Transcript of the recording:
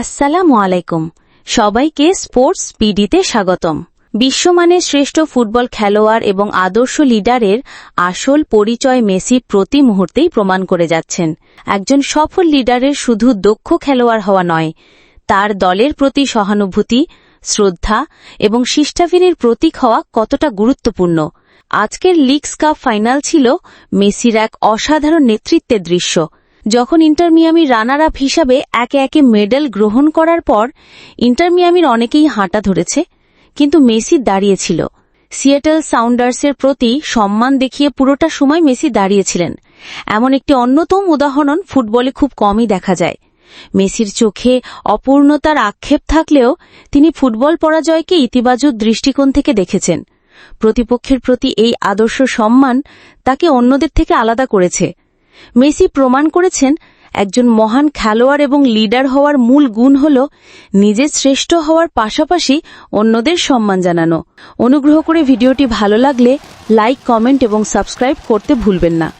আসসালামু আলাইকুম। সবাইকে স্পোর্টস পিডিতে স্বাগতম। বিশ্বমানের শ্রেষ্ঠ ফুটবল খেলোয়াড় এবং আদর্শ লিডারের আসল পরিচয় মেসি প্রতি মুহূর্তেই প্রমাণ করে যাচ্ছেন। একজন সফল লিডারের শুধু দক্ষ খেলোয়াড় হওয়া নয়, তার দলের প্রতি সহানুভূতি, শ্রদ্ধা এবং শিষ্টাফিনের প্রতীক হওয়া কতটা গুরুত্বপূর্ণ। আজকের লিগস কাপ ফাইনাল ছিল মেসির এক অসাধারণ নেতৃত্বের দৃশ্য। যখন ইন্টার মিয়ামির রানার আপ হিসাবে একে একে মেডেল গ্রহণ করার পর ইন্টার মিয়ামির অনেকেই হাঁটা ধরেছে, কিন্তু মেসি দাঁড়িয়েছিল। সিয়েটল সাউন্ডার্সের প্রতি সম্মান দেখিয়ে পুরোটা সময় মেসি দাঁড়িয়েছিলেন। এমন একটি অন্যতম উদাহরণ ফুটবলে খুব কমই দেখা যায়। মেসির চোখে অপূর্ণতার আক্ষেপ থাকলেও তিনি ফুটবল পরাজয়কে ইতিবাচক দৃষ্টিকোণ থেকে দেখেছেন। প্রতিপক্ষের প্রতি এই আদর্শ সম্মান তাকে অন্যদের থেকে আলাদা করেছে। মেসি প্রমাণ করেছেন, একজন মহান খেলোয়াড় এবং লিডার হওয়ার মূল গুণ হল নিজে শ্রেষ্ঠ হওয়ার পাশাপাশি অন্যদের সম্মান জানানো। অনুগ্রহ করে ভিডিওটি ভালো লাগলে লাইক, কমেন্ট এবং সাবস্ক্রাইব করতে ভুলবেন না।